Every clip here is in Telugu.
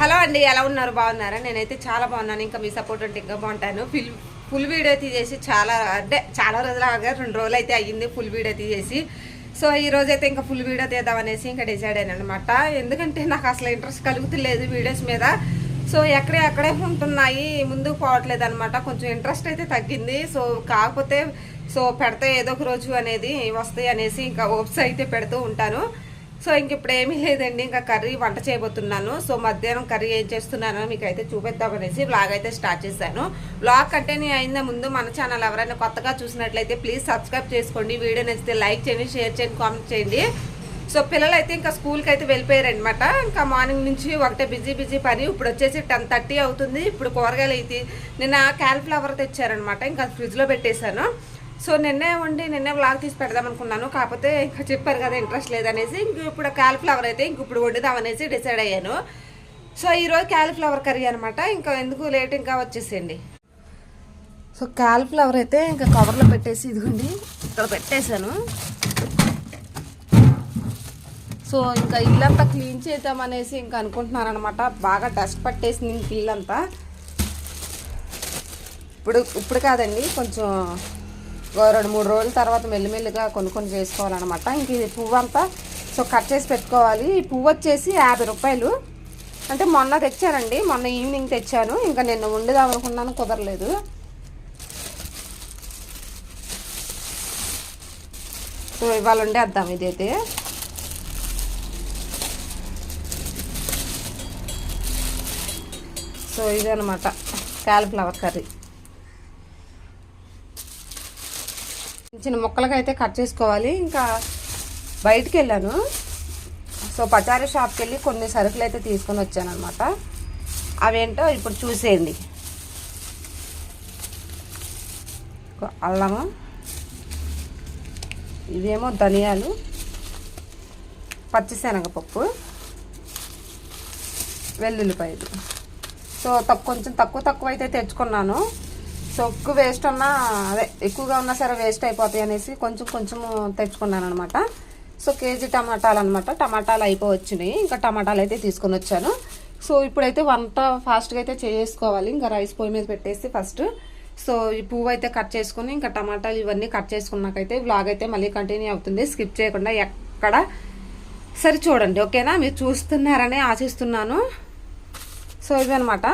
హలో అండి ఎలా ఉన్నారు? బాగున్నారా? నేనైతే చాలా బాగున్నాను. ఇంకా మీ సపోర్ట్ ఉంటే ఇంకా బాగుంటాను. ఫిల్ ఫుల్ వీడియో తీసేసి చాలా అంటే చాలా రోజులు ఆగా రెండు రోజులు అయితే అయ్యింది ఫుల్ వీడియో తీసేసి. సో ఈ రోజు అయితే ఇంకా ఫుల్ వీడియో తీద్దామనేసి ఇంకా డిసైడ్ అయ్యాను అనమాట ఎందుకంటే నాకు అసలు ఇంట్రెస్ట్ కలుగుతలేదు వీడియోస్ మీద. సో ఎక్కడే అక్కడే ఉంటున్నాయి. ముందుకు పోవట్లేదు అనమాట కొంచెం ఇంట్రెస్ట్ అయితే తగ్గింది. సో కాకపోతే సో పెడితే ఏదో ఒక రోజు అనేది వస్తాయి అనేసి ఇంకా ఓప్స్ అయితే పెడుతూ ఉంటాను. సో ఇంక ఇప్పుడు ఏమీ లేదండి ఇంకా కర్రీ వంట చేయబోతున్నాను. సో మధ్యాహ్నం కర్రీ ఏం చేస్తున్నానో మీకు అయితే చూపిద్దామనేసి బ్లాగ్ అయితే స్టార్ట్ చేశాను. బ్లాగ్ కంటిన్యూ అయిందా ముందు మన ఛానల్ ఎవరైనా కొత్తగా చూసినట్లయితే ప్లీజ్ సబ్స్క్రైబ్ చేసుకోండి. వీడియో నచ్చితే లైక్ చేయండి షేర్ చేయండి కామెంట్ చేయండి. సో పిల్లలు అయితే ఇంకా స్కూల్కి అయితే వెళ్ళిపోయారనమాట ఇంకా మార్నింగ్ నుంచి ఒకటే బిజీ బిజీ పని. ఇప్పుడు వచ్చేసి టెన్ థర్టీ అవుతుంది. ఇప్పుడు కూరగాయలు అయితే నిన్న క్యాలిఫ్లవర్ తెచ్చారనమాట ఇంకా ఫ్రిడ్జ్లో పెట్టేశాను. సో నిన్నే వండి నిన్నే వ్లాగ్ తీసి పెడదాం అనుకున్నాను. కాకపోతే ఇంకా చెప్పారు కదా ఇంట్రెస్ట్ లేదనేసి ఇంక ఇప్పుడు క్యాలిఫ్లవర్ అయితే ఇంక ఇప్పుడు వండుదాం అనేసి డిసైడ్ అయ్యాను. సో ఈరోజు క్యాలిఫ్లవర్ కర్రీ అనమాట ఇంకా ఎందుకు లేట్ ఇంకా వచ్చేసేయండి. సో క్యాలిఫ్లవర్ అయితే ఇంకా కవర్లో పెట్టేసి ఇదిగోండి. ఇక్కడ పెట్టేశాను. సో ఇంకా ఇల్లంతా క్లీన్ చేద్దాం అనేసి ఇంకా అనుకుంటున్నాను అనమాట బాగా డస్ట్ పట్టేసింది ఇంక ఇల్లంతా. ఇప్పుడు ఇప్పుడు కాదండి కొంచెం రెండు మూడు రోజుల తర్వాత మెల్లిమెల్లిగా కొనుక్కొని చేసుకోవాలన్నమాట. ఇంక ఇది పువ్వు అంతా సో కట్ చేసి పెట్టుకోవాలి. ఈ పువ్వు వచ్చేసి యాభై రూపాయలు. అంటే మొన్న తెచ్చానండి మొన్న ఈవినింగ్ తెచ్చాను. ఇంకా నిన్న వండుదాం అనుకున్నాను కుదరలేదు. సో ఇవాళ వండేద్దాం ఇదైతే. సో ఇదనమాట క్యాలిఫ్లవర్ కర్రీ. చిన్న ముక్కలుగా అయితే కట్ చేసుకోవాలి. ఇంకా బయటికి వెళ్ళాను సో పచారీ షాప్కి వెళ్ళి కొన్ని సరుకులు అయితే తీసుకొని వచ్చాను అనమాట అవేంటో ఇప్పుడు చూసేయండి. అల్లము. ఇవేమో ధనియాలు. పచ్చిశనగపప్పు. వెల్లుల్లిపాయలు. సో తక్కువ కొంచెం తక్కువ తక్కువ అయితే తెచ్చుకున్నాను. సో వేస్ట్ ఉన్నా అదే ఎక్కువగా ఉన్నా సరే వేస్ట్ అయిపోతాయి అనేసి కొంచెం కొంచెం తెచ్చుకున్నాను అనమాట సో కేజీ టమాటాలు అనమాట టమాటాలు అయిపోవచ్చినాయి. ఇంకా టమాటాలు అయితే తీసుకొని వచ్చాను. సో ఇప్పుడైతే వంట ఫాస్ట్గా అయితే చేసుకోవాలి. ఇంకా రైస్ పొయ్యి మీద పెట్టేసి ఫస్ట్. సో ఈ పువ్వు అయితే కట్ చేసుకుని ఇంకా టమాటాలు ఇవన్నీ కట్ చేసుకున్నాకైతే వ్లాగ్ అయితే మళ్ళీ కంటిన్యూ అవుతుంది. స్కిప్ చేయకుండా ఎక్కడ సరే చూడండి ఓకేనా? మీరు చూస్తున్నారని ఆశిస్తున్నాను. సో ఇవన్నమాట.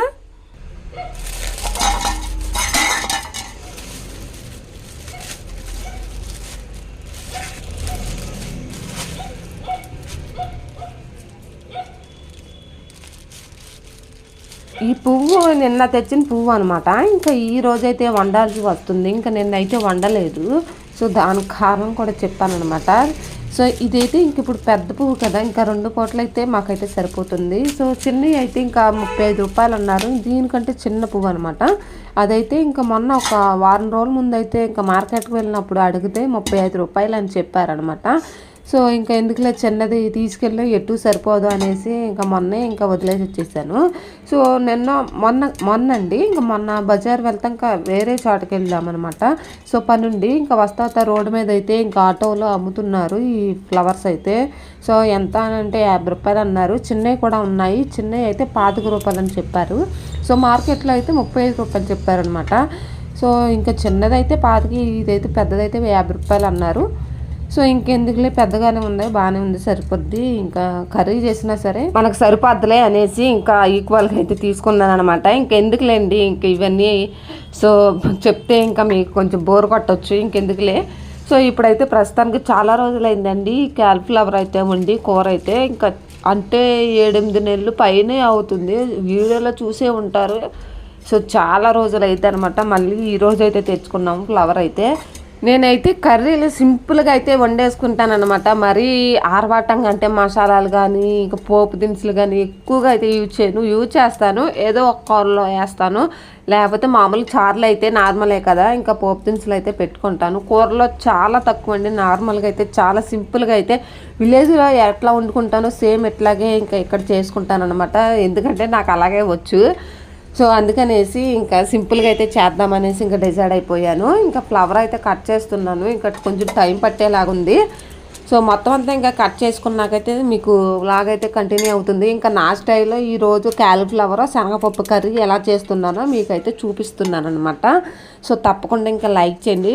ఈ పువ్వు నిన్న తెచ్చిన పువ్వు అనమాట ఇంకా ఈ రోజైతే వండాల్సి వస్తుంది. ఇంకా నిన్నైతే వండలేదు. సో దానికి కారణం కూడా చెప్పానమాట సో ఇదైతే ఇంక ఇప్పుడు పెద్ద పువ్వు కదా. ఇంకా రెండు పూటలు అయితే మాకైతే సరిపోతుంది. సో చిన్నవి అయితే ఇంకా ముప్పై ఐదు రూపాయలు అన్నారు. దీనికంటే చిన్న పువ్వు అనమాట అదైతే ఇంకా మొన్న ఒక వారం రోజుల ముందు అయితే ఇంకా మార్కెట్కి వెళ్ళినప్పుడు అడిగితే ముప్పై ఐదు రూపాయలు అని చెప్పారనమాట సో ఇంకా ఎందుకులే చిన్నది తీసుకెళ్ళి ఎటు సరిపోదు అనేసి ఇంకా మొన్నే ఇంకా వదిలేసి వచ్చేసాను. సో నిన్న మొన్న మొన్న అండి ఇంకా మొన్న బజార్ వెళ్తాం ఇంకా వేరే చోటకి వెళ్ళామన్నమాట సో పనుండి ఇంకా వస్తా రోడ్డు మీద అయితే ఇంకా ఆటోలో అమ్ముతున్నారు ఈ ఫ్లవర్స్ అయితే. సో ఎంత అని అంటే యాభై రూపాయలు అన్నారు. చిన్నవి కూడా ఉన్నాయి. చిన్నవి అయితే పాతిక రూపాయలు అని చెప్పారు. సో మార్కెట్లో అయితే ముప్పై ఐదు రూపాయలు చెప్పారనమాట సో ఇంకా చిన్నదైతే పాతికి ఇదైతే పెద్దదైతే యాభై రూపాయలు అన్నారు. సో ఇంకెందుకులే పెద్దగానే ఉంది బాగానే ఉంది సరిపోద్ది. ఇంకా కర్రీ చేసినా సరే మనకు సరిపోద్దులే అనేసి ఇంకా ఈక్వల్గా అయితే తీసుకున్నాను అనమాట ఇంకెందుకులేండి ఇంక ఇవన్నీ. సో చెప్తే ఇంకా మీకు కొంచెం బోర్ కొట్టచ్చు ఇంకెందుకులే. సో ఇప్పుడైతే ప్రస్తుతానికి చాలా రోజులైందండి. క్యాలిఫ్లవర్ అయితే ఉండి కూర అయితే. ఇంకా అంటే ఏడెనిమిది నెలలు పైనే అవుతుంది. వీడియోలో చూసే ఉంటారు. సో చాలా రోజులు అయితే అనమాట మళ్ళీ ఈ రోజు అయితే తెచ్చుకున్నాము ఫ్లవర్ అయితే. నేనైతే కర్రీలు సింపుల్గా అయితే వండేసుకుంటానమాట మరీ ఆర్వాటంగా అంటే మసాలాలు కానీ ఇంకా పోపు దినుసులు కానీ ఎక్కువగా అయితే యూజ్ చేయను. యూజ్ చేస్తాను. ఏదో ఒక కూరలో వేస్తాను. లేకపోతే మామూలు చారులు అయితే నార్మలే కదా. ఇంకా పోపు దినుసులు అయితే పెట్టుకుంటాను. కూరలో చాలా తక్కువ అండి. నార్మల్గా అయితే చాలా సింపుల్గా అయితే విలేజ్లో ఎట్లా వండుకుంటానో సేమ్ ఎట్లాగే ఇంకా ఇక్కడ చేసుకుంటాను అనమాట ఎందుకంటే నాకు అలాగే వచ్చు. సో అందుకనేసి ఇంకా సింపుల్గా అయితే చేద్దామనేసి ఇంకా డిసైడ్ అయిపోయాను. ఇంకా ఫ్లవర్ అయితే కట్ చేస్తున్నాను. ఇంకా కొంచెం టైం పట్టేలాగుంది. సో మొత్తం అంతా ఇంకా కట్ చేసుకున్నాకైతే మీకు లాగైతే కంటిన్యూ అవుతుంది. ఇంకా నా స్టైల్లో ఈరోజు క్యాలిఫ్లవర్ శనగపప్పు కర్రీ ఎలా చేస్తున్నానో మీకైతే చూపిస్తున్నాను అనమాట సో తప్పకుండా ఇంకా లైక్ చేయండి.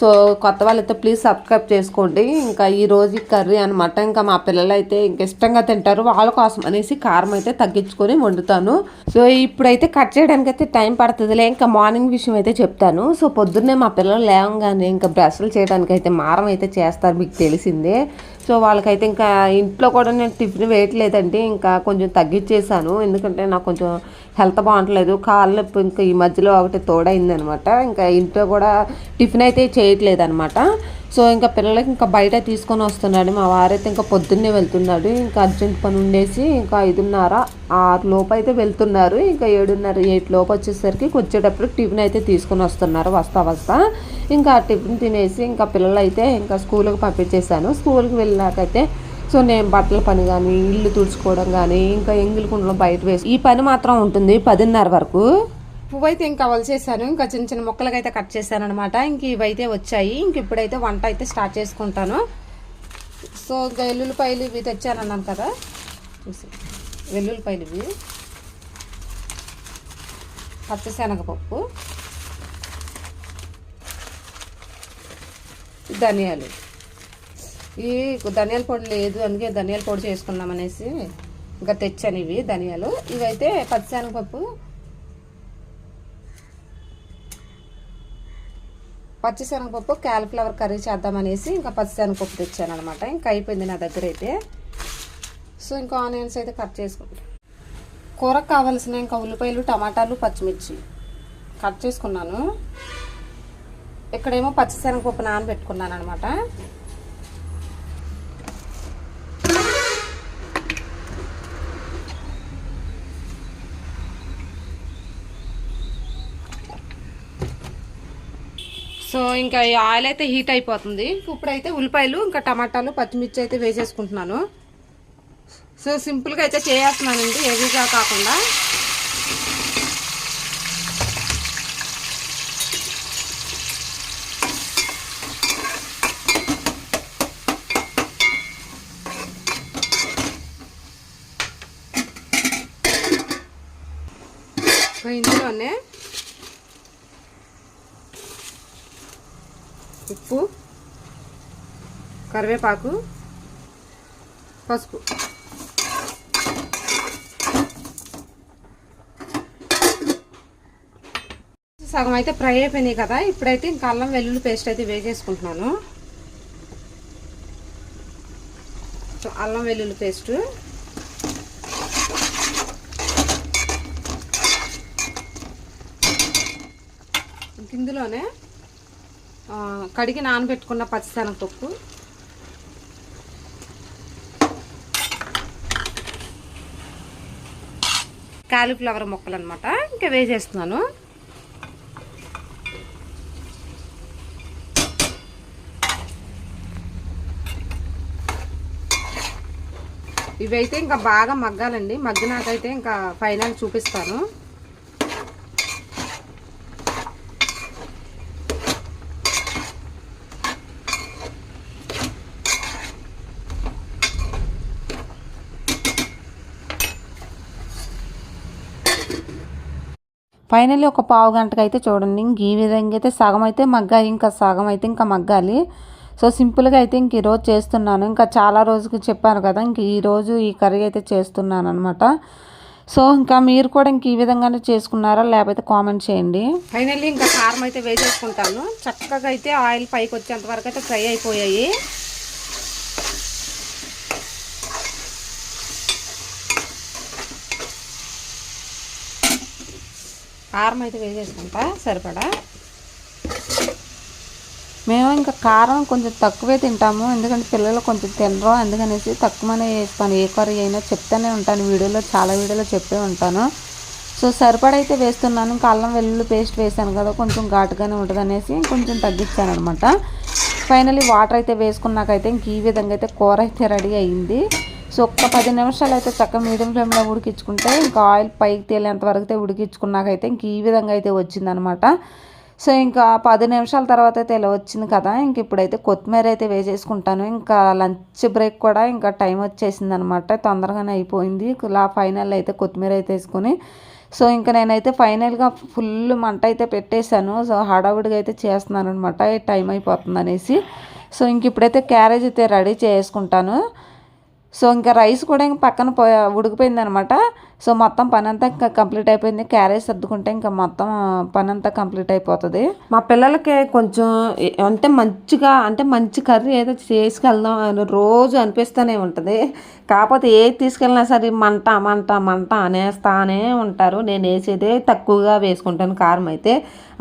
సో కొత్త వాళ్ళైతే ప్లీజ్ సబ్స్క్రైబ్ చేసుకోండి. ఇంకా ఈ రోజు కర్రీ అనమాట ఇంకా మా పిల్లలు అయితే ఇంకా ఇష్టంగా తింటారు. వాళ్ళ కోసం అనేసి కారం అయితే తగ్గించుకొని వండుతాను. సో ఇప్పుడైతే కట్ చేయడానికి అయితే టైం పడుతుందిలే. ఇంకా మార్నింగ్ విషయం అయితే చెప్తాను. సో పొద్దున్నే మా పిల్లలు లేవంగానే ఇంకా బ్రష్లు చేయడానికి అయితే మారం అయితే చేస్తారు. మీకు తెలిసిందే. సో వాళ్ళకైతే ఇంకా ఇంట్లో కూడా నేను టిఫిన్ వేయట్లేదండి ఇంకా కొంచెం తగ్గించేసాను ఎందుకంటే నాకు కొంచెం హెల్త్ బాగుంటలేదు కాళ్ళు నొప్పి ఇంకా ఈ మధ్యలో ఒకటి తోడైంది అనమాట ఇంకా ఇంట్లో కూడా టిఫిన్ అయితే చేయట్లేదు అనమాట సో ఇంకా పిల్లలకి ఇంకా బయట తీసుకొని వస్తున్నాడు. మా వారైతే ఇంకా పొద్దున్నే వెళ్తున్నాడు. ఇంకా అర్జెంట్ పని ఉండేసి ఇంకా ఐదున్నర ఆరు లోపు అయితే వెళ్తున్నారు. ఇంకా ఏడున్నర ఎయిట్ లోపు వచ్చేసరికి వచ్చేటప్పుడు టిఫిన్ అయితే తీసుకొని వస్తున్నారు. వస్తా వస్తా. ఇంకా టిఫిన్ తినేసి ఇంకా పిల్లలైతే ఇంకా స్కూల్కి పంపించేశాను. స్కూల్కి వెళ్ళాకైతే సో నేను బట్టల పని కానీ ఇల్లు తుడుచుకోవడం కానీ ఇంకా ఎంగిలి కుండలో బయట వేసి ఈ పని మాత్రం ఉంటుంది పదిన్నర వరకు. పువ్వు అయితే ఇంకా వలిసేసాను ఇంకా చిన్న చిన్న ముక్కలుగా అయితే కట్ చేశాను అనమాట ఇంక ఇవైతే వచ్చాయి. ఇంక ఇప్పుడైతే వంట అయితే స్టార్ట్ చేసుకుంటాను. సో ఇంకా వెల్లుల్లిపాయలు ఇవి తెచ్చాను అన్నాను కదా. చూసి వెల్లుల్లిపాయలు ఇవి. పచ్చశనగపప్పు. ధనియాలు. ఈ ధనియాల పొడి లేదు. అందుకే ధనియాల పొడి చేసుకున్నాం అనేసి ఇంకా తెచ్చాను ఇవి ధనియాలు. ఇవైతే పచ్చిశనగపప్పు పచ్చిశనగపప్పు క్యాలిఫ్లవర్ కర్రీ చేద్దామనేసి ఇంకా పచ్చిశనగపప్పు తెచ్చాను అనమాట ఇంకా అయిపోయింది నా దగ్గర అయితే సో ఇంకా ఆనియన్స్ అయితే కట్ చేసుకుంటాను కూరకు కావాల్సిన ఇంకా ఉల్లిపాయలు టమాటాలు పచ్చిమిర్చి కట్ చేసుకున్నాను. ఇక్కడేమో పచ్చిశనగపప్పు నానబెట్టుకున్నాను అనమాట సో ఇంకా ఈ ఆయిల్ అయితే హీట్ అయిపోతుంది. ఇప్పుడైతే ఉల్లిపాయలు ఇంకా టమాటాలు పచ్చిమిర్చి అయితే వేసేసుకుంటున్నాను. సో సింపుల్గా అయితే చేస్తున్నానండి హెవీగా కాకుండా సో ఇందులోనే ఉప్పు కరివేపాకు పసుపు. సగం అయితే ఫ్రై అయిపోయినాయి కదా ఇప్పుడైతే ఇంకా అల్లం వెల్లుల్లి పేస్ట్ అయితే వేసేసుకుంటున్నాను అల్లం వెల్లుల్లి పేస్ట్. ఇందులోనే కడిగి నానబెట్టుకున్న పచ్చిశనగపప్పు. కాలీఫ్లవర్ ముక్కలు అనమాట ఇంకా వేసేస్తున్నాను. ఇవైతే ఇంకా బాగా మగ్గాలండి. మగ్గినాకైతే ఇంకా ఫైనల్ చూపిస్తాను. ఫైనల్లీ ఒక పావు గంటకు అయితే చూడండి. ఇంక ఈ విధంగా అయితే సగం అయితే మగ్గాయి ఇంకా సగం అయితే ఇంకా మగ్గాలి. సో సింపుల్గా అయితే ఇంక ఈరోజు చేస్తున్నాను. ఇంకా చాలా రోజుకి చెప్పాను కదా ఇంక ఈరోజు ఈ కర్రీ అయితే చేస్తున్నాను అనమాట సో ఇంకా మీరు కూడా ఇంక ఈ విధంగానే చేసుకున్నారా? లేకపోతే కామెంట్ చేయండి. ఫైనల్లీ ఇంకా కారం అయితే వేసేసుకుంటాను. చక్కగా అయితే ఆయిల్ పైకి వచ్చేంత వరకు అయితే ఫ్రై అయిపోయాయి. కారం అయితే వేసేసుకుంటా సరిపడా? మేము ఇంకా కారం కొంచెం తక్కువే తింటాము ఎందుకంటే పిల్లలు కొంచెం తినరు అందుకనేసి తక్కువనే వేస్తాను. ఏ కర్రీ అయినా చెప్తానే ఉంటాను వీడియోలో చాలా వీడియోలో చెప్పే ఉంటాను. సో సరిపడైతే వేస్తున్నాను ఇంకా అల్లం వెల్లుల్లి పేస్ట్ వేసాను కదా కొంచెం ఘాటుగానే ఉంటుంది అనేసి కొంచెం తగ్గించాను అనమాట ఫైనలీ వాటర్ అయితే వేసుకున్నాకైతే ఇంక ఈ విధంగా అయితే కూర అయితే రెడీ అయింది. సో ఒక్క పది నిమిషాలు అయితే చక్కగా మీడియం ఫ్లేమ్లో ఉడికించుకుంటే ఇంకా ఆయిల్ పైకి తేలేంత వరకు అయితే ఉడికించుకున్నాకైతే ఇంక ఈ విధంగా అయితే వచ్చిందనమాట. సో ఇంకా పది నిమిషాల తర్వాత అయితే ఇలా వచ్చింది కదా ఇంక ఇప్పుడైతే కొత్తిమీర అయితే వేసేసుకుంటాను. ఇంకా లంచ్ బ్రేక్ కూడా ఇంకా టైం వచ్చేసింది అనమాట తొందరగానే అయిపోయింది. ఇలా ఫైనల్ అయితే కొత్తిమీర అయితే వేసుకొని సో ఇంకా నేనైతే ఫైనల్గా ఫుల్ మంట అయితే పెట్టేశాను. సో హడావుడిగా అయితే చేస్తున్నాను అనమాట టైం అయిపోతుంది అనేసి. సో ఇంక ఇప్పుడైతే క్యారేజ్ అయితే రెడీ చేసుకుంటాను. సో ఇంకా రైస్ కూడా ఇంకా పక్కన పోయి ఉడికిపోయింది అనమాట సో మొత్తం పని అంతా ఇంకా కంప్లీట్ అయిపోయింది. క్యారేజ్ సర్దుకుంటే ఇంకా మొత్తం పని అంతా కంప్లీట్ అయిపోతుంది. మా పిల్లలకి కొంచెం అంటే మంచిగా అంటే మంచి కర్రీ ఏదో చేసుకెళ్దాం అని రోజు అనిపిస్తూనే ఉంటుంది. కాకపోతే ఏది తీసుకెళ్ళినా సరే మంట మంట మంట అనేస్తానే ఉంటారు. నేను వేసేదే తక్కువగా వేసుకుంటాను కారం అయితే.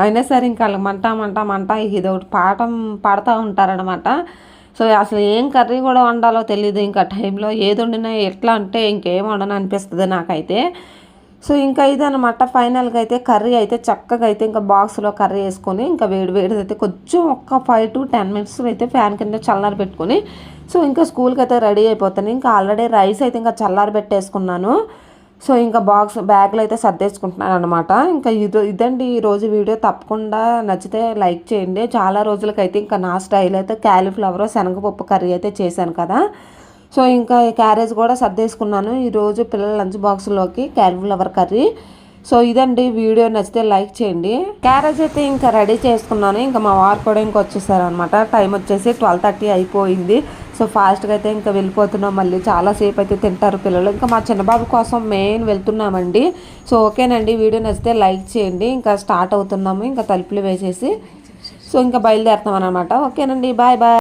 అయినా సరే ఇంకా వాళ్ళకి మంట మంట మంట ఇది ఒకటి పాఠం పాడుతూ ఉంటారనమాట. సో అసలు ఏం కర్రీ కూడా వండాలో తెలియదు ఇంకా టైంలో ఏది వండినా ఎట్లా అంటే ఇంకేం వండను అనిపిస్తుంది నాకైతే. సో ఇంకా ఇదనమాట ఫైనల్గా అయితే కర్రీ అయితే చక్కగా అయితే ఇంకా బాక్స్లో కర్రీ వేసుకొని ఇంకా వేడి వేడి అయితే కొంచెం ఒక్క ఫైవ్ టు టెన్ మినిట్స్ అయితే ఫ్యాన్ కింద చల్లారి పెట్టుకొని సో ఇంకా స్కూల్కి అయితే రెడీ అయిపోతాను. ఇంకా ఆల్రెడీ రైస్ అయితే ఇంకా చల్లారి పెట్టేసుకున్నాను. సో ఇంకా బాక్స్ బ్యాగ్లో అయితే సర్దేసుకుంటున్నాను అనమాట ఇంకా ఇది ఇదండి ఈ రోజు వీడియో. తప్పకుండా నచ్చితే లైక్ చేయండి. చాలా రోజులకైతే ఇంకా నా స్టైల్ అయితే క్యాలీఫ్లవర్ శనగపప్పు కర్రీ అయితే చేశాను కదా. సో ఇంకా క్యారేజ్ కూడా సర్దేసుకున్నాను. ఈరోజు పిల్లల లంచ్ బాక్స్లోకి క్యాలీఫ్లవర్ కర్రీ. సో ఇదండి వీడియో నచ్చితే లైక్ చేయండి. క్యారేజ్ అయితే ఇంకా రెడీ చేసుకున్నాను. ఇంకా మా వారు కూడా ఇంకా వచ్చేసారు అనమాట టైం వచ్చేసి ట్వెల్వ్ థర్టీ అయిపోయింది. సో ఫాస్ట్గా అయితే ఇంకా వెళ్ళిపోతున్నాం. మళ్ళీ చాలాసేపు అయితే తింటారు పిల్లలు. ఇంకా మా చిన్నబాబు కోసం మెయిన్ వెళ్తున్నామండి. సో ఓకేనండి వీడియో నచ్చితే లైక్ చేయండి. ఇంకా స్టార్ట్ అవుతున్నాము. ఇంకా తలుపులు వేసేసి. సో ఇంకా బయలుదేరుతాం అనమాట ఓకేనండి బాయ్ బాయ్.